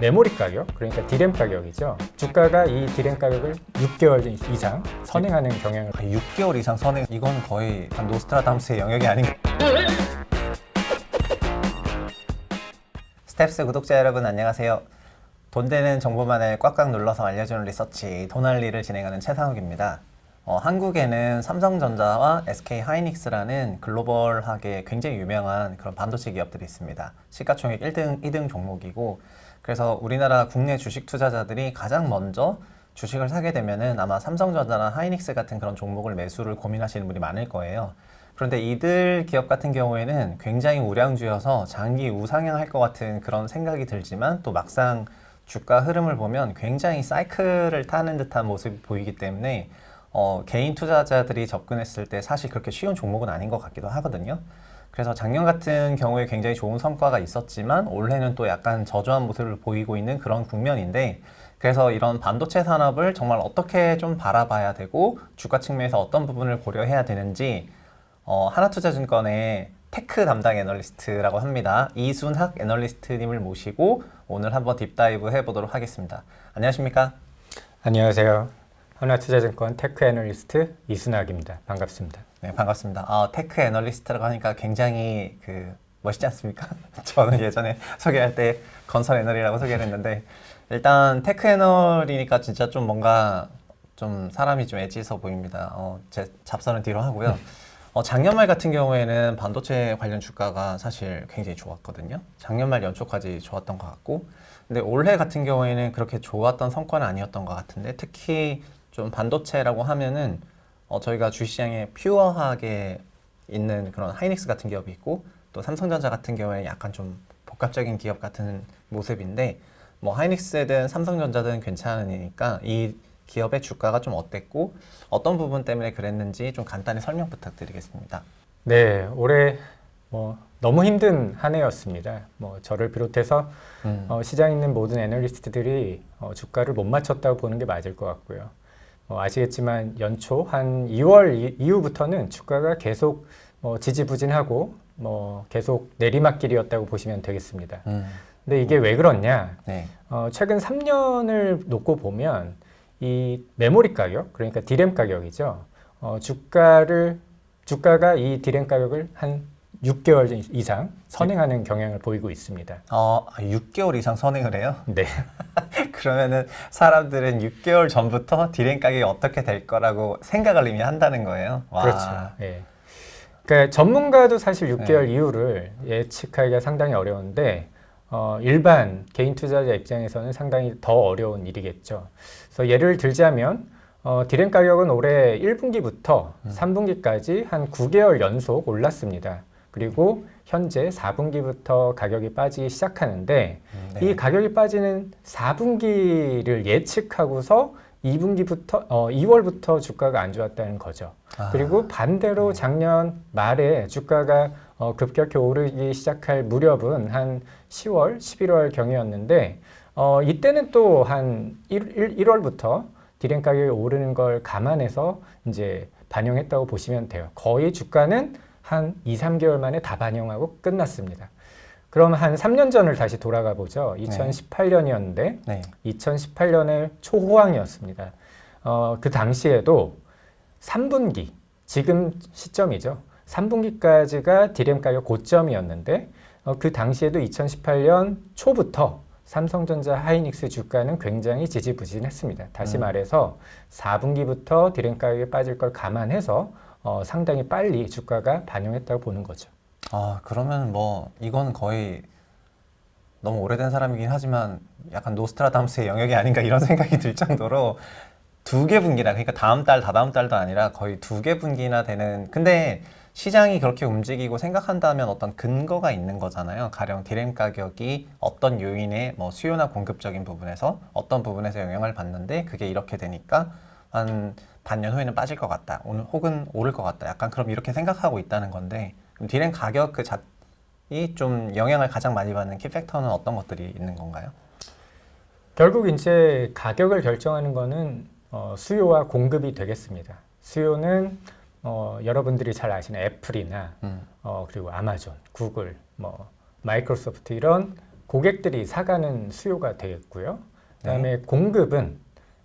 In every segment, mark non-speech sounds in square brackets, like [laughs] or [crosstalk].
메모리 가격, 그러니까 디램 가격이죠. 주가가 이 디램 가격을 6개월 이상 선행하는 경향을 6개월 이상 선행 이건 거의 한 노스트라다무스의 영역이 아닌가. 스텝스 구독자 여러분 안녕하세요. 돈 되는 정보만을 꽉꽉 눌러서 알려주는 리서치 돈알리를 진행하는 최상욱입니다. 어, 한국에는 삼성전자와 SK 하이닉스라는 글로벌하게 굉장히 유명한 그런 반도체 기업들이 있습니다. 시가총액 1등, 2등 종목이고 그래서 우리나라 국내 주식 투자자들이 가장 먼저 주식을 사게 되면은 아마 삼성전자나 하이닉스 같은 그런 종목을 매수를 고민하시는 분이 많을 거예요. 그런데 이들 기업 같은 경우에는 굉장히 우량주여서 장기 우상향할 것 같은 그런 생각이 들지만 또 막상 주가 흐름을 보면 굉장히 사이클을 타는 듯한 모습이 보이기 때문에 어, 개인 투자자들이 접근했을 때 사실 그렇게 쉬운 종목은 아닌 것 같기도 하거든요. 그래서 작년 같은 경우에 굉장히 좋은 성과가 있었지만 올해는 또 약간 저조한 모습을 보이고 있는 그런 국면인데 그래서 이런 반도체 산업을 정말 어떻게 좀 바라봐야 되고 주가 측면에서 어떤 부분을 고려해야 되는지 어, 하나투자증권의 테크 담당 애널리스트라고 합니다. 이순학 애널리스트님을 모시고 오늘 한번 딥다이브 해보도록 하겠습니다. 안녕하십니까? 안녕하세요. 하나투자증권 테크 애널리스트 이순학입니다. 반갑습니다. 네, 반갑습니다. 아, 테크 애널리스트라고 하니까 굉장히 그 멋있지 않습니까? [laughs] 저는 예전에 소개할 때 건설 애널이라고 소개를 했는데 일단 테크 애널이니까 진짜 좀 뭔가 좀 사람이 좀 엣지 있어 보입니다. 어, 제 잡선은 뒤로 하고요. 어, 작년 말 같은 경우에는 반도체 관련 주가가 사실 굉장히 좋았거든요. 작년 말 연초까지 좋았던 것 같고, 근데 올해 같은 경우에는 그렇게 좋았던 성과는 아니었던 것 같은데, 특히 좀 반도체라고 하면은 어, 저희가 주시장에 퓨어하게 있는 그런 하이닉스 같은 기업이 있고, 또 삼성전자 같은 경우에 약간 좀 복합적인 기업 같은 모습인데, 뭐 하이닉스든 삼성전자든 괜찮으니까 이 기업의 주가가 좀 어땠고 어떤 부분 때문에 그랬는지 좀 간단히 설명 부탁드리겠습니다. 네, 올해 뭐 너무 힘든 한 해였습니다. 뭐 저를 비롯해서 음. 어, 시장에 있는 모든 애널리스트들이 어, 주가를 못 맞췄다고 보는 게 맞을 것 같고요. 어, 아시겠지만 연초 한 2월 이, 이후부터는 주가가 계속 뭐 지지부진하고 뭐 계속 내리막길이었다고 보시면 되겠습니다. 음. 근데 이게 왜 그렇냐? 네. 어, 최근 3년을 놓고 보면 이 메모리 가격, 그러니까 디램 가격이죠. 어, 주가를 주가가 이 디램 가격을 한 6개월 이상 선행하는 경향을 보이고 있습니다. 어, 6개월 이상 선행을 해요? 네. [laughs] 그러면은 사람들은 6개월 전부터 디램 가격이 어떻게 될 거라고 생각을 이미 한다는 거예요. 와. 그렇죠. 예. 그러니까 전문가도 사실 6개월 네. 이후를 예측하기가 상당히 어려운데 어, 일반 개인 투자자 입장에서는 상당히 더 어려운 일이겠죠. 그래서 예를 들자면 어, 디램 가격은 올해 1분기부터 음. 3분기까지 한 9개월 연속 올랐습니다. 그리고 현재 4분기부터 가격이 빠지기 시작하는데 음, 네. 이 가격이 빠지는 4분기를 예측하고서 2분기부터 어, 2월부터 주가가 안 좋았다는 거죠. 아, 그리고 반대로 작년 말에 주가가 어, 급격히 오르기 시작할 무렵은 한 10월, 11월 경이었는데 어, 이때는 또 한 1, 1월부터 디램 가격이 오르는 걸 감안해서 이제 반영했다고 보시면 돼요. 거의 주가는 한 2, 3개월 만에 다 반영하고 끝났습니다. 그럼 한 3년 전을 다시 돌아가 보죠. 2018년이었는데 네. 2018년의 초호황이었습니다. 어, 그 당시에도 3분기, 지금 시점이죠. 3분기까지가 디램 가격 고점이었는데 어, 그 당시에도 2018년 초부터 삼성전자 하이닉스 주가는 굉장히 지지부진했습니다. 다시 음. 말해서 4분기부터 디램 가격이 빠질 걸 감안해서 어, 상당히 빨리 주가가 반영했다고 보는 거죠. 아, 그러면 뭐 이건 거의 너무 오래된 사람이긴 하지만 약간 노스트라다무스의 영역이 아닌가 이런 [laughs] 생각이 들 정도로 두 개 분기나 그러니까 다음 달, 다다음 달도 아니라 거의 두 개 분기나 되는 근데 시장이 그렇게 움직이고 생각한다면 어떤 근거가 있는 거잖아요. 가령 디램 가격이 어떤 요인의 뭐 수요나 공급적인 부분에서 어떤 부분에서 영향을 받는데 그게 이렇게 되니까 한 반년 후에는 빠질 것 같다. 오늘 혹은 오를 것 같다. 약간 그럼 이렇게 생각하고 있다는 건데 디램 가격 그 자, 이 좀 영향을 가장 많이 받는 키팩터는 어떤 것들이 있는 건가요? 결국 이제 가격을 결정하는 거는 어, 수요와 공급이 되겠습니다. 수요는 어, 여러분들이 잘 아시는 애플이나 음. 어, 그리고 아마존, 구글, 뭐 마이크로소프트 이런 고객들이 사가는 수요가 되겠고요. 그다음에 공급은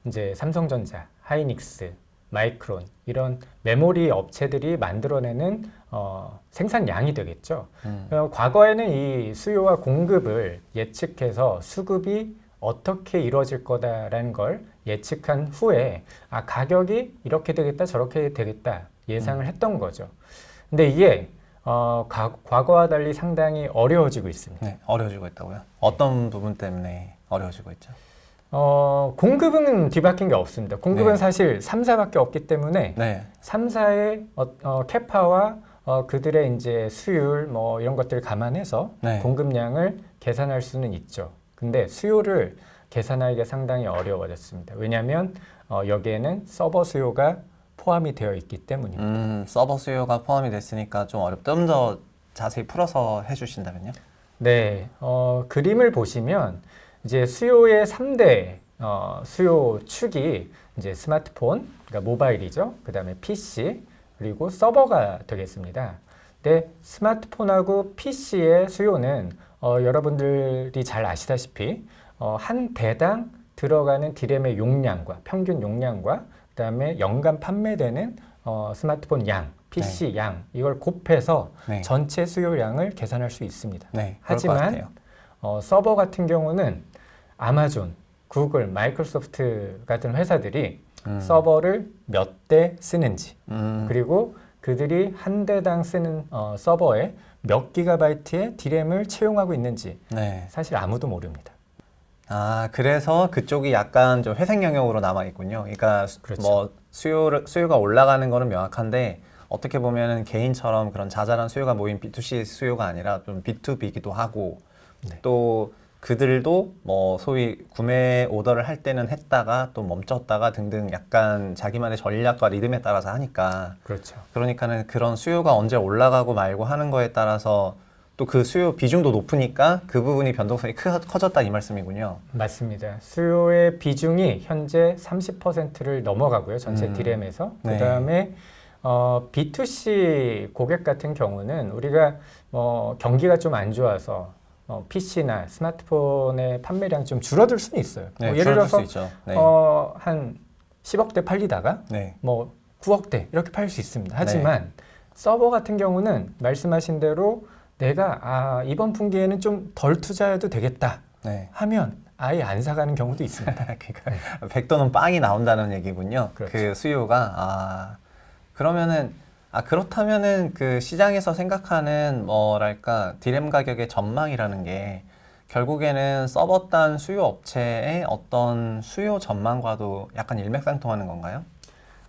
이제 삼성전자, 하이닉스, 마이크론 이런 메모리 업체들이 만들어내는 어, 생산량이 되겠죠. 음. 어, 과거에는 이 수요와 공급을 예측해서 수급이 어떻게 이루어질 거다라는 걸 예측한 후에 아 가격이 이렇게 되겠다 저렇게 되겠다 예상을 했던 거죠. 근데 이게 어, 가- 과거와 달리 상당히 어려워지고 있습니다. 네, 어려워지고 있다고요. 어떤 부분 때문에 어려워지고 있죠? 어, 공급은 뒤바뀐 게 없습니다. 공급은 네. 사실 3사밖에 없기 때문에 네, 3사의 어, 어, 캐파와 어, 그들의 이제 수율 뭐 이런 것들을 감안해서 네. 공급량을 계산할 수는 있죠. 근데 수요를 계산하기가 상당히 어려워졌습니다. 왜냐하면 어, 여기에는 서버 수요가 포함이 되어 있기 때문입니다. 음, 서버 수요가 포함이 됐으니까 좀 어렵다. 좀 더 자세히 풀어서 해주신다면요? 네, 어, 그림을 보시면 이제 수요의 3대 어, 수요 축이 이제 스마트폰, 그러니까 모바일이죠. 그 다음에 PC, 그리고 서버가 되겠습니다. 근데 스마트폰하고 PC의 수요는 어, 여러분들이 잘 아시다시피 어, 한 대당 들어가는 디램의 용량과 평균 용량과 그 다음에 연간 판매되는 어, 스마트폰 양, PC 양 이걸 곱해서 네. 전체 수요량을 계산할 수 있습니다. 네, 하지만. 어, 서버 같은 경우는 아마존, 구글, 마이크로소프트 같은 회사들이 음. 서버를 몇 대 쓰는지 음, 그리고 그들이 한 대당 쓰는 어, 서버에 몇 기가바이트의 디램을 채용하고 있는지 네. 사실 아무도 모릅니다. 아, 그래서 그쪽이 약간 좀 회색 영역으로 남아 있군요. 그러니까 수- 그렇죠. 뭐 수요를 수요가 올라가는 거는 명확한데 어떻게 보면은 개인처럼 그런 자잘한 수요가 모인 B2C 수요가 아니라 좀 B2B기도 하고 네. 또 그들도 뭐 소위 구매 오더를 할 때는 했다가 또 멈췄다가 등등 약간 자기만의 전략과 리듬에 따라서 하니까 그렇죠. 그러니까는 그런 수요가 언제 올라가고 말고 하는 거에 따라서 또 그 수요 비중도 높으니까 그 부분이 변동성이 크, 커졌다 이 말씀이군요. 맞습니다. 수요의 비중이 현재 30%를 넘어가고요. 전체 음. 디램에서. 네. 그다음에 어, B2C 고객 같은 경우는 우리가 뭐 경기가 좀 안 좋아서 어, PC나 스마트폰의 판매량이 좀 줄어들 수는 있어요. 네, 뭐 예를 들어서. 네. 어, 한 10억대 팔리다가 네. 뭐 9억대 이렇게 팔 수 있습니다. 하지만 서버 같은 경우는 말씀하신 대로 내가 아, 이번 분기에는 좀 덜 투자해도 되겠다 네. 하면 아예 안 사가는 경우도 있습니다. [laughs] 그러니까 100도는 빵이 나온다는 얘기군요. 그렇죠. 그 수요가 아 그러면은 아 그렇다면은 그 시장에서 생각하는 뭐랄까 디램 가격의 전망이라는 게 결국에는 서버 단 수요 업체의 어떤 수요 전망과도 약간 일맥상통하는 건가요?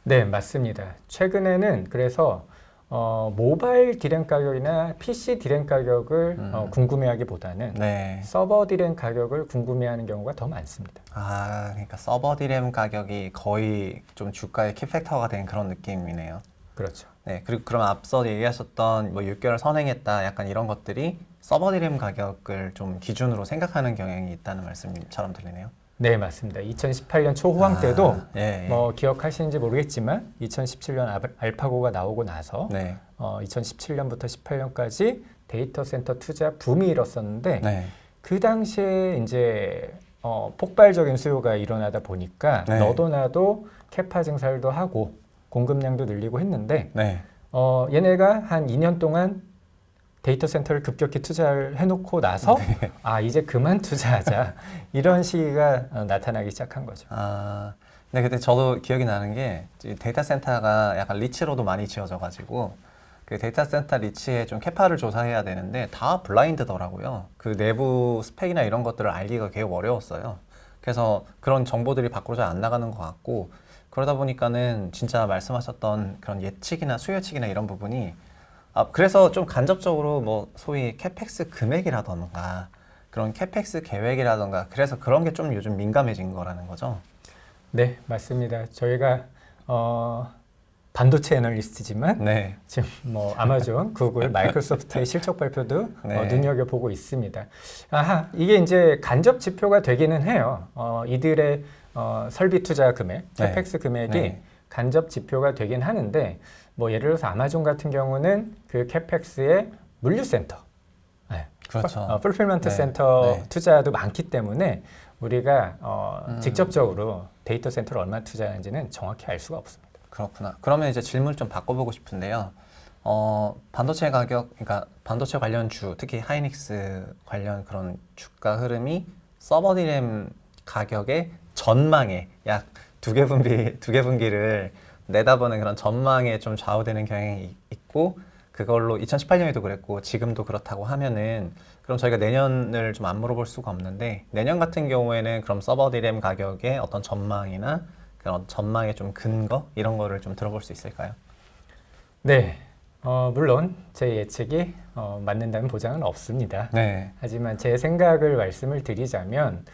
네, 맞습니다. 최근에는 그래서 어, 모바일 디램 가격이나 PC 디램 가격을 음. 어, 궁금해하기보다는 네. 서버 디램 가격을 궁금해하는 경우가 더 많습니다. 아 그러니까 서버 디램 가격이 거의 좀 주가의 키팩터가 된 그런 느낌이네요. 그렇죠. 네, 그리고 그럼 앞서 얘기하셨던 뭐 6개월 선행했다 약간 이런 것들이 서버 디램 가격을 좀 기준으로 생각하는 경향이 있다는 말씀처럼 들리네요. 네, 맞습니다. 2018년 초호황 때도 아, 예, 예. 뭐 기억하시는지 모르겠지만 2017년 알- 알파고가 나오고 나서 네, 어, 2017년부터 18년까지 데이터 센터 투자 붐이 일었었는데 네, 그 당시에 이제 어, 폭발적인 수요가 일어나다 보니까 네. 너도 나도 캐파 증설도 하고 공급량도 늘리고 했는데 네, 어, 얘네가 한 2년 동안 데이터 센터를 급격히 투자를 해놓고 나서 네. 아 이제 그만 투자하자 [laughs] 이런 시기가 어, 나타나기 시작한 거죠. 아, 근데 그때 저도 기억이 나는 게이 데이터 센터가 약간 리치로도 많이 지어져가지고 그 데이터 센터 리치에 좀 캐파를 조사해야 되는데 다 블라인드더라고요. 그 내부 스펙이나 이런 것들을 알기가 되게 어려웠어요. 그래서 그런 정보들이 밖으로 잘 안 나가는 것 같고 그러다 보니까는 진짜 말씀하셨던 그런 예측이나 수요 예측이나 이런 부분이 아, 그래서 좀 간접적으로 뭐 소위 캐펙스 금액이라던가 그런 캐펙스 계획이라던가 그래서 그런 게 좀 요즘 민감해진 거라는 거죠. 네 맞습니다. 저희가 어, 반도체 애널리스트지만 네. 지금 뭐 아마존, [laughs] 구글, 마이크로소프트의 실적 발표도 네. 어, 눈여겨 보고 있습니다. 아하, 이게 이제 간접 지표가 되기는 해요. 어, 이들의 어, 설비 투자 금액, 네. 캐펙스 금액이 네. 간접 지표가 되긴 하는데 뭐 예를 들어서 아마존 같은 경우는 그 캐펙스의 물류센터, 네, 그렇죠. 어, 풀필먼트 네, 센터 네. 투자도 많기 때문에 우리가 어, 음. 직접적으로 데이터 센터를 얼마 투자하는지는 정확히 알 수가 없습니다. 그렇구나. 그러면 이제 질문 좀 바꿔보고 싶은데요. 어, 반도체 가격, 그러니까 반도체 관련 주, 특히 하이닉스 관련 그런 주가 흐름이 서버 디램 가격의 전망에 약 두 개 분기 두 개 분기를 내다보는 그런 전망에 좀 좌우되는 경향이 이- 있고 그걸로 2018년에도 그랬고 지금도 그렇다고 하면은 그럼 저희가 내년을 좀 안 물어볼 수가 없는데 내년 같은 경우에는 그럼 서버 디램 가격의 어떤 전망이나 그런 전망의 좀 근거 이런 거를 좀 들어볼 수 있을까요? 네, 어, 물론 제 예측이 어, 맞는다는 보장은 없습니다. 네. 하지만 제 생각을 말씀을 드리자면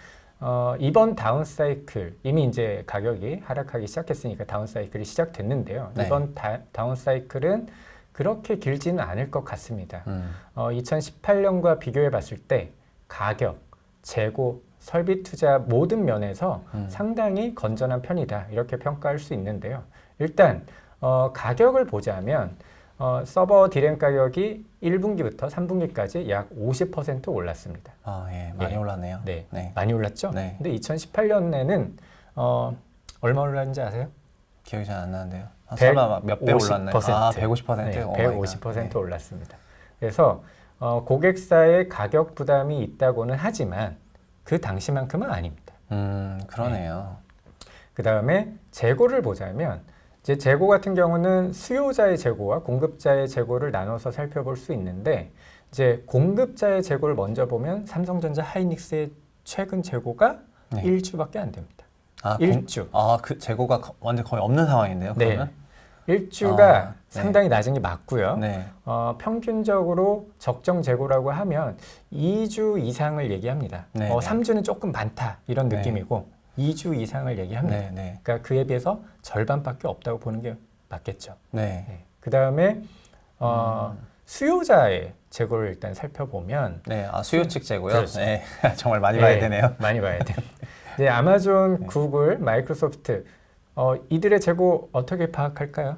어, 이번 다운 사이클 이미 이제 가격이 하락하기 시작했으니까 다운 사이클이 시작됐는데요. 네. 이번 다, 다운 사이클은 그렇게 길지는 않을 것 같습니다. 음. 어, 2018년과 비교해 봤을 때 가격, 재고, 설비 투자 모든 면에서 음. 상당히 건전한 편이다 이렇게 평가할 수 있는데요. 일단 어, 가격을 보자면 어, 서버 디램 가격이 1분기부터 3분기까지 약 50% 올랐습니다. 아, 예. 많이 예. 올랐네요. 네, 네. 많이 올랐죠. 네. 근데 2018년에는 어, 얼마 올랐는지 아세요? 기억이 잘 안 나는데요. 아, 150%. 설마 몇배 올랐나요? 아, 150%. 네, 오 마이 갓. 150% 네. 올랐습니다. 그래서 어, 고객사의 가격 부담이 있다고는 하지만 그 당시만큼은 아닙니다. 음, 그러네요. 그 다음에 재고를 보자면 이제 재고 같은 경우는 수요자의 재고와 공급자의 재고를 나눠서 살펴볼 수 있는데 이제 공급자의 재고를 먼저 보면 삼성전자 하이닉스의 최근 재고가 네. 일주밖에 안 됩니다. 아, 공- 일주. 아, 그 재고가 거- 완전 거의 없는 상황인데요. 네. 그러면? 아, 네. 상당히 낮은 게 맞고요. 네. 어, 평균적으로 적정 재고라고 하면 2주 이상을 얘기합니다. 네, 어, 네. 3주는 조금 많다 이런 네. 느낌이고 2주 이상을 얘기합니다. 네, 네. 그러니까 그에 비해서 절반밖에 없다고 보는 게 맞겠죠. 네. 네. 그 다음에 어, 음. 수요자의 재고를 일단 살펴보면 네. 아, 수요 측 재고요. 그렇죠. 네. [laughs] 정말 많이 봐야 네, 되네요. 많이 봐야 돼요. [laughs] 이제 아마존, 네. 구글, 마이크로소프트 어, 이들의 재고 어떻게 파악할까요?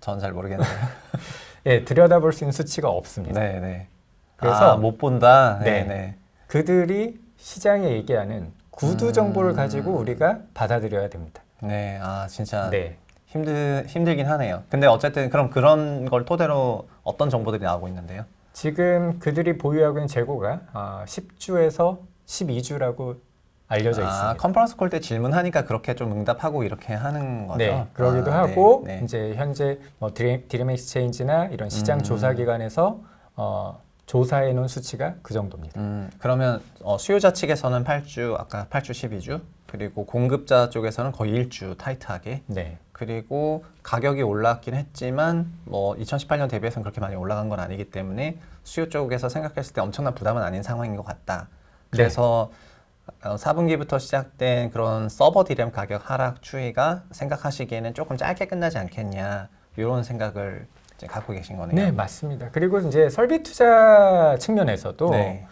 전 잘 모르겠네요. [laughs] 예, 들여다볼 수 있는 수치가 없습니다. 네, 네. 그래서 아, 못 본다. 네, 네. 네. 그들이 시장에 얘기하는 구두 음. 정보를 가지고 우리가 받아들여야 됩니다. 네. 아, 진짜 네. 힘들 힘들긴 하네요. 근데 어쨌든 그럼 그런 걸 토대로 어떤 정보들이 나오고 있는데요? 지금 그들이 보유하고 있는 재고가 아, 10주에서 12주라고 알려져 아, 있습니다. 컨퍼런스 콜 때 질문하니까 그렇게 좀 응답하고 이렇게 하는 거죠? 네, 그러기도 아, 하고 네, 네. 이제 현재 뭐 디램, 디램 익스체인지나 이런 시장 음. 조사 기관에서 어, 조사해 놓은 수치가 그 정도입니다. 음, 그러면 어, 수요자 측에서는 8주, 아까 8주, 12주, 그리고 공급자 쪽에서는 거의 1주 타이트하게, 네, 그리고 가격이 올랐긴 했지만 뭐 2018년 대비해서는 그렇게 많이 올라간 건 아니기 때문에 수요 쪽에서 생각했을 때 엄청난 부담은 아닌 상황인 것 같다. 그래서 어, 4분기부터 시작된 그런 서버 디램 가격 하락 추이가 생각하시기에는 조금 짧게 끝나지 않겠냐 이런 생각을 갖고 계신 거네요. 네 맞습니다. 그리고 이제 설비 투자 측면에서도 네.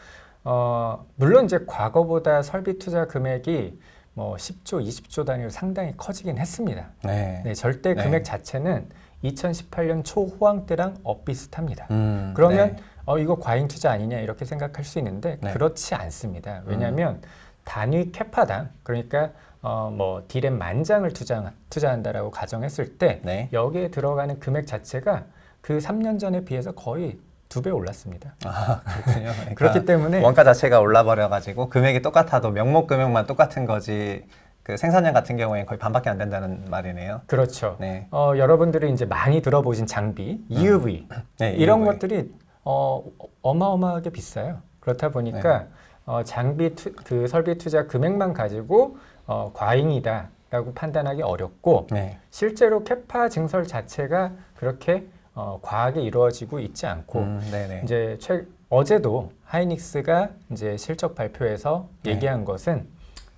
어, 물론 이제 과거보다 설비 투자 금액이 뭐 10조, 20조 단위로 상당히 커지긴 했습니다. 네. 네, 절대 네. 금액 자체는 2018년 초호황 때랑 엇비슷합니다. 음, 그러면 네. 어 이거 과잉 투자 아니냐 이렇게 생각할 수 있는데 네. 음. 그렇지 않습니다. 왜냐하면 단위 캐파당 그러니까 어 뭐 디램 만 장을 투자 투자한다라고 가정했을 때 네. 여기에 들어가는 금액 자체가 그 3년 전에 비해서 거의 두 배 올랐습니다. 아, 그렇군요. [laughs] 그러니까 그렇기 때문에 원가 자체가 올라버려 가지고 금액이 똑같아도 명목 금액만 똑같은 거지 그 생산량 같은 경우에 거의 반밖에 안 된다는 말이네요. 그렇죠. 네. 어, 여러분들이 이제 많이 들어보신 장비, EUV 네, 이런 EUV. 것들이 어, 어마어마하게 비싸요. 그렇다 보니까 네. 어, 장비 투, 그 설비 투자 금액만 가지고 어, 과잉이다라고 판단하기 어렵고 네. 실제로 캐파 증설 자체가 그렇게 어, 과하게 이루어지고 있지 않고 음. 이제 최, 어제도 하이닉스가 이제 실적 발표에서 네. 얘기한 것은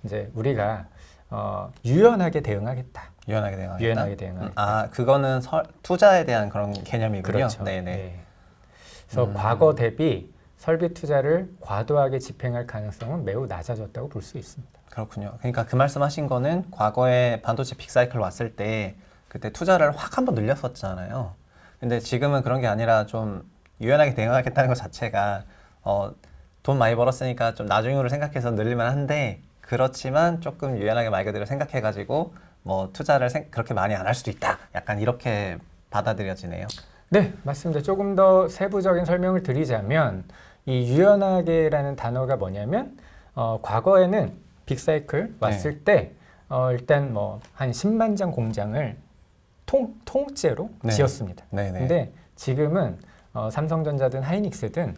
이제 우리가 어, 유연하게 대응하겠다. 유연하게 대응하겠다. 유연하게 대응하겠다. 음, 아, 그거는 설, 투자에 대한 그런 개념이군요. 그렇죠. 네네. 네. 그래서 음. 과거 대비 설비 투자를 과도하게 집행할 가능성은 매우 낮아졌다고 볼 수 있습니다. 그렇군요. 그러니까 그 말씀하신 거는 과거에 반도체 빅사이클 왔을 때 그때 투자를 확 한번 늘렸었잖아요. 근데 지금은 그런 게 아니라 좀 유연하게 대응하겠다는 것 자체가 어, 돈 많이 벌었으니까 좀 나중으로 생각해서 늘릴만 한데 그렇지만 조금 유연하게 말 그대로 생각해가지고 뭐 투자를 생- 그렇게 많이 안 할 수도 있다. 약간 이렇게 받아들여지네요. 네, 맞습니다. 조금 더 세부적인 설명을 드리자면 이 유연하게라는 단어가 뭐냐면 어, 과거에는 빅사이클 왔을 때 어, 일단 뭐 한 10만 장 공장을 통 통째로 네. 지었습니다. 네네. 근데 지금은 어, 삼성전자든 하이닉스든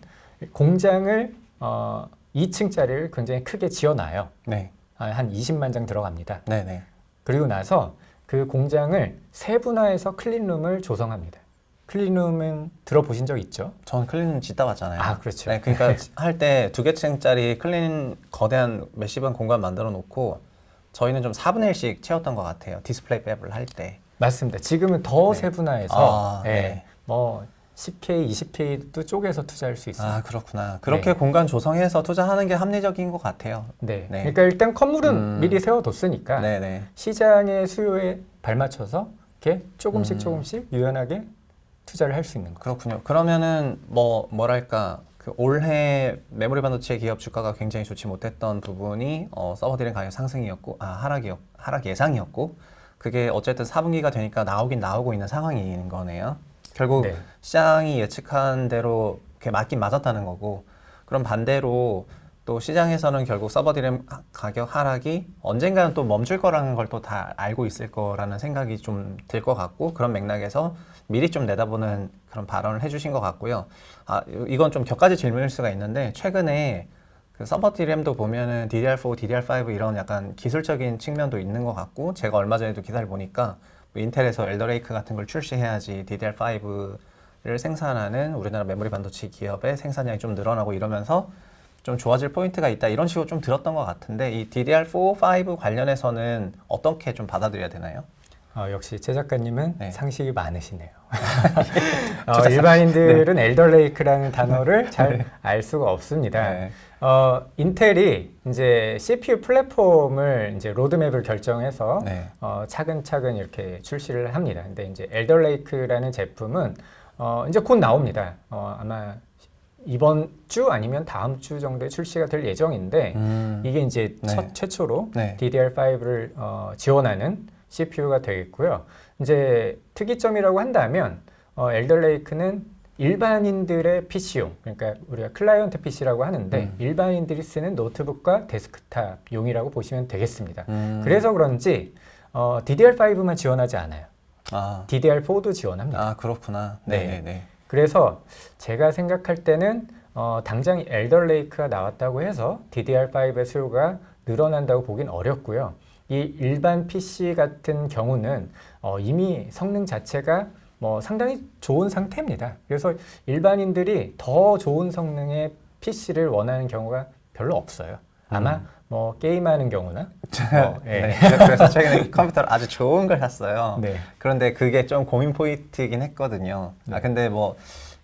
공장을 어, 2층짜리를 굉장히 크게 지어놔요. 네. 아, 한 20만 장 들어갑니다. 네네. 그리고 나서 그 공장을 세분화해서 클린룸을 조성합니다. 클린룸은 들어보신 적 있죠? 전 클린 짓다 봤잖아요. 아, 그렇죠. 네, 그러니까 [laughs] 할 때 두 개 층짜리 클린 거대한 메시븐 공간 만들어 놓고 저희는 좀 4분의 1씩 채웠던 것 같아요. 디스플레이 랩을 할 때. 맞습니다. 지금은 더 네. 세분화해서 아, 예, 네. 뭐 10K, 20K도 쪼개서 투자할 수 있어요. 아, 그렇구나. 그렇게 네. 공간 조성해서 투자하는 게 합리적인 것 같아요. 네. 네. 그러니까 일단 건물은 음. 미리 세워뒀으니까 네네. 시장의 수요에 발맞춰서 이렇게 조금씩 음. 조금씩 유연하게 투자를 할 수 있는 거. 그렇군요. 그러면은 뭐 뭐랄까 그 올해 메모리 반도체 기업 주가가 굉장히 좋지 못했던 부분이 어, 서버 디램 가격 상승이었고 아 하락이었 하락 예상이었고 그게 어쨌든 4분기가 되니까 나오긴 나오고 있는 상황인 거네요. 결국 네. 시장이 예측한 대로 그게 맞긴 맞았다는 거고 그럼 반대로 또 시장에서는 결국 서버 디램 하- 가격 하락이 언젠가는 또 멈출 거라는 걸 또 다 알고 있을 거라는 생각이 좀 들 것 같고 그런 맥락에서 미리 좀 내다보는 그런 발언을 해주신 것 같고요. 아 이건 좀 격가지 질문일 수가 있는데 최근에 그 서버 디램도 보면은 DDR4, DDR5 이런 약간 기술적인 측면도 있는 것 같고 제가 얼마 전에도 기사를 보니까 뭐 인텔에서 엘더레이크 같은 걸 출시해야지 DDR5를 생산하는 우리나라 메모리 반도체 기업의 생산량이 좀 늘어나고 이러면서 좀 좋아질 포인트가 있다 이런 식으로 좀 들었던 것 같은데 이 DDR4, 5 관련해서는 어떻게 좀 받아들여야 되나요? 어, 역시 최 작가님은 네. 상식이 많으시네요. [laughs] 어, 일반인들은 엘더레이크라는 단어를 [laughs] 잘알 수가 없습니다. 네. 어, 인텔이 이제 CPU 플랫폼을 이제 로드맵을 결정해서 네. 어, 차근차근 이렇게 출시를 합니다. 근데 이제 엘더레이크라는 제품은 어, 이제 곧 나옵니다. 어, 아마 이번 주 아니면 다음 주 정도에 출시가 될 예정인데 음, 이게 이제 네. 첫 최초로 네. DDR5를 어, 지원하는 CPU가 되겠고요. 이제 특이점이라고 한다면 어, 엘더레이크는 일반인들의 PC용, 그러니까 우리가 클라이언트 PC라고 하는데 음. 일반인들이 쓰는 노트북과 데스크탑용이라고 보시면 되겠습니다. 음, 그래서 그런지 어, DDR5만 지원하지 않아요. 아, DDR4도 지원합니다. 아 그렇구나. 네. 네, 네. 그래서 제가 생각할 때는 어, 당장 엘더레이크가 나왔다고 해서 DDR5의 수요가 늘어난다고 보긴 어렵고요. 이 일반 PC 같은 경우는 어, 이미 성능 자체가 뭐 상당히 좋은 상태입니다. 그래서 일반인들이 더 좋은 성능의 PC를 원하는 경우가 별로 없어요. 아마 뭐 게임하는 경우나 어, 예. 네. 그래서 최근에 컴퓨터를 아주 좋은 걸 샀어요. 네. 그런데 그게 좀 고민 포인트이긴 했거든요. 아 근데 뭐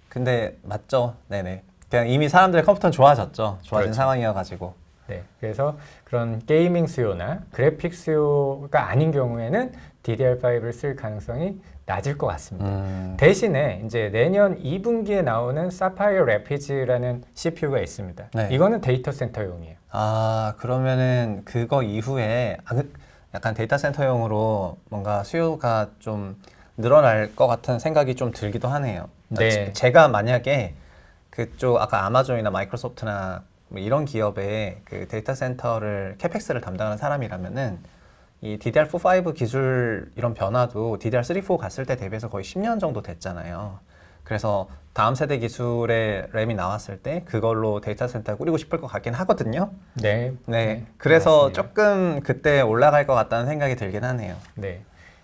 근데 맞죠. 네네. 그냥 이미 사람들의 컴퓨터는 좋아졌죠. 좋아진 그렇죠. 상황이어가지고. 네, 그래서 그런 게이밍 수요나 그래픽 수요가 아닌 경우에는 DDR5를 쓸 가능성이 낮을 것 같습니다. 음, 대신에 이제 내년 2분기에 나오는 사파이어 래피즈라는 CPU가 있습니다. 네. 이거는 데이터 센터용이에요. 아 그러면은 그거 이후에 아, 그- 약간 데이터 센터용으로 뭔가 수요가 좀 늘어날 것 같은 생각이 좀 들기도 하네요. 네. 제- 제가 만약에 그쪽 아까 아마존이나 마이크로소프트나 뭐 이런 기업의 그 데이터 센터를 캐펙스를 담당하는 사람이라면은 이 DDR4, 5 기술 이런 변화도 DDR3, 4 갔을 때 대비해서 거의 10년 정도 됐잖아요. 그래서 다음 세대 기술의 램이 나왔을 때 그걸로 데이터 센터 꾸리고 싶을 것 같긴 하거든요. 네. 네. 그래서 맞습니다. 조금 그때 올라갈 것 같다는 생각이 들긴 하네요. 네.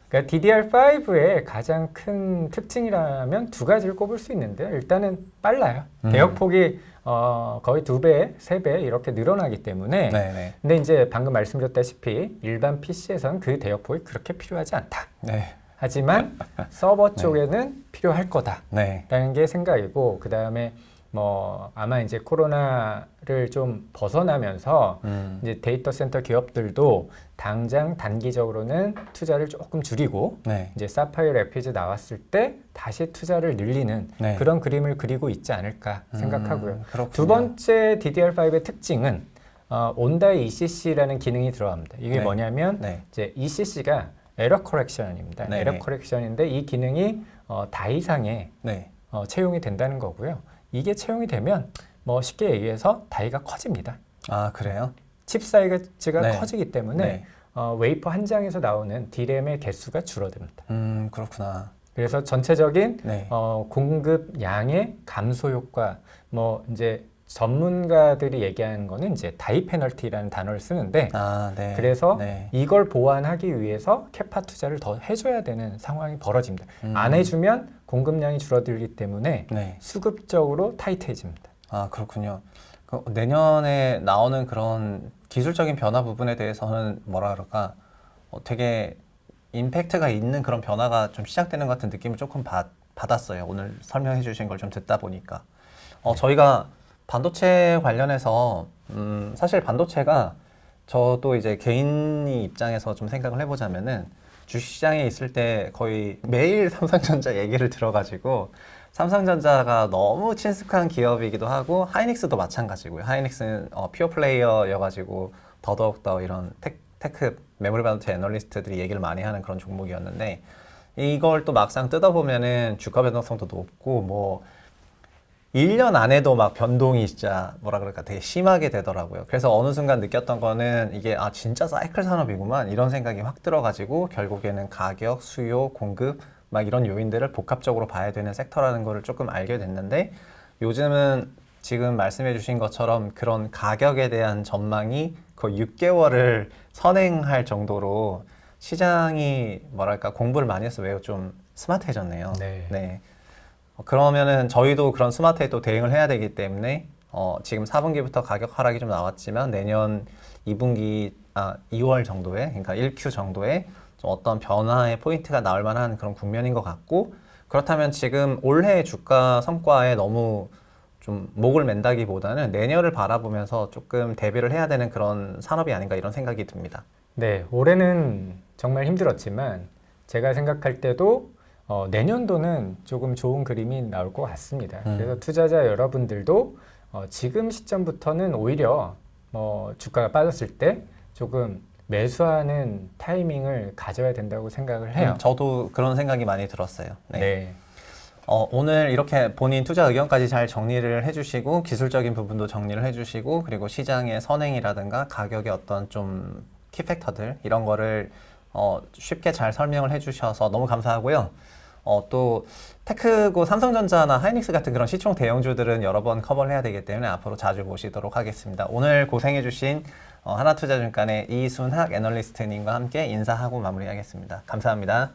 그러니까 DDR5의 가장 큰 특징이라면 두 가지를 꼽을 수 있는데요. 일단은 빨라요. 음. 대역폭이 어, 거의 두 배, 세 배 이렇게 늘어나기 때문에 네, 네. 근데 이제 방금 말씀드렸다시피 일반 PC에선 그 대역폭이 그렇게 필요하지 않다. 네. 하지만 서버 [laughs] 쪽에는 필요할 거다라는 네. 게 생각이고 그 다음에 뭐 아마 이제 코로나를 좀 벗어나면서 음. 이제 데이터 센터 기업들도 당장 단기적으로는 투자를 조금 줄이고 네. 이제 사파이어 레피즈 나왔을 때 다시 투자를 늘리는 네. 그런 그림을 그리고 있지 않을까 생각하고요. 음. 두 번째 DDR5의 특징은 어, 온다이 ECC라는 기능이 들어갑니다. 이게 네. 뭐냐면 네. 이제 ECC가 에러 커렉션입니다. 네. 에러 커렉션인데 이 기능이 어, 다 이상에 네. 어, 채용이 된다는 거고요. 이게 채용이 되면 뭐 쉽게 얘기해서 다이가 커집니다. 아 그래요? 칩 사이즈가 네. 커지기 때문에 네. 어, 웨이퍼 한 장에서 나오는 D램의 개수가 줄어듭니다. 음 그렇구나. 그래서 전체적인 네. 어, 공급 양의 감소 효과, 뭐 이제 전문가들이 얘기하는 거는 이제 다이 페널티라는 단어를 쓰는데 아 네. 그래서 네. 이걸 보완하기 위해서 캐파 투자를 더 해줘야 되는 상황이 벌어집니다. 음. 안 해주면 공급량이 줄어들기 때문에 네. 수급적으로 타이트해집니다. 아 그렇군요. 그 내년에 나오는 그런 기술적인 변화 부분에 대해서는 뭐라 그럴까 어, 되게 임팩트가 있는 그런 변화가 좀 시작되는 것 같은 느낌을 조금 받, 받았어요. 오늘 설명해 주신 걸 좀 듣다 보니까 어, 저희가 반도체 관련해서 음, 사실 반도체가 저도 이제 개인이 입장에서 좀 생각을 해보자면은 주식시장에 있을 때 거의 매일 [laughs] 삼성전자 얘기를 들어가지고 삼성전자가 너무 친숙한 기업이기도 하고 하이닉스도 마찬가지고요. 하이닉스는 어, 피어 플레이어여가지고 더더욱더 이런 텍, 테크 메모리 반도체 애널리스트들이 얘기를 많이 하는 그런 종목이었는데 이걸 또 막상 뜯어보면은 주가 변동성도 높고 뭐 1년 안에도 막 변동이 진짜 뭐라 그럴까 되게 심하게 되더라고요. 그래서 어느 순간 느꼈던 거는 이게 아 진짜 사이클 산업이구만 이런 생각이 확 들어가지고 결국에는 가격, 수요, 공급 막 이런 요인들을 복합적으로 봐야 되는 섹터라는 거를 조금 알게 됐는데 요즘은 지금 말씀해 주신 것처럼 그런 가격에 대한 전망이 거의 6개월을 선행할 정도로 시장이 뭐랄까 공부를 많이 해서 매우 좀 스마트해졌네요. 네. 네. 어, 그러면은 저희도 그런 스마트에 또 대응을 해야 되기 때문에 어, 지금 4분기부터 가격 하락이 좀 나왔지만 내년 2분기 아 2월 정도에 그러니까 1Q 정도에 좀 어떤 변화의 포인트가 나올 만한 그런 국면인 것 같고 그렇다면 지금 올해 주가 성과에 너무 좀 목을 맨다기보다는 내년을 바라보면서 조금 대비를 해야 되는 그런 산업이 아닌가 이런 생각이 듭니다. 네, 올해는 정말 힘들었지만 제가 생각할 때도 어, 내년도는 조금 좋은 그림이 나올 것 같습니다. 음. 그래서 투자자 여러분들도 어, 지금 시점부터는 오히려 뭐 주가가 빠졌을 때 조금 매수하는 타이밍을 가져야 된다고 생각을 해요. 음, 저도 그런 생각이 많이 들었어요. 네. 네. 어, 오늘 이렇게 본인 투자 의견까지 잘 정리를 해주시고 기술적인 부분도 정리를 해주시고 그리고 시장의 선행이라든가 가격의 어떤 좀 키팩터들 이런 거를 어, 쉽게 잘 설명을 해주셔서 너무 감사하고요. 어, 또 테크고 삼성전자나 하이닉스 같은 그런 시총 대형주들은 여러 번 커버를 해야 되기 때문에 앞으로 자주 모시도록 하겠습니다. 오늘 고생해주신 어, 하나투자증권의 이순학 애널리스트님과 함께 인사하고 마무리하겠습니다. 감사합니다.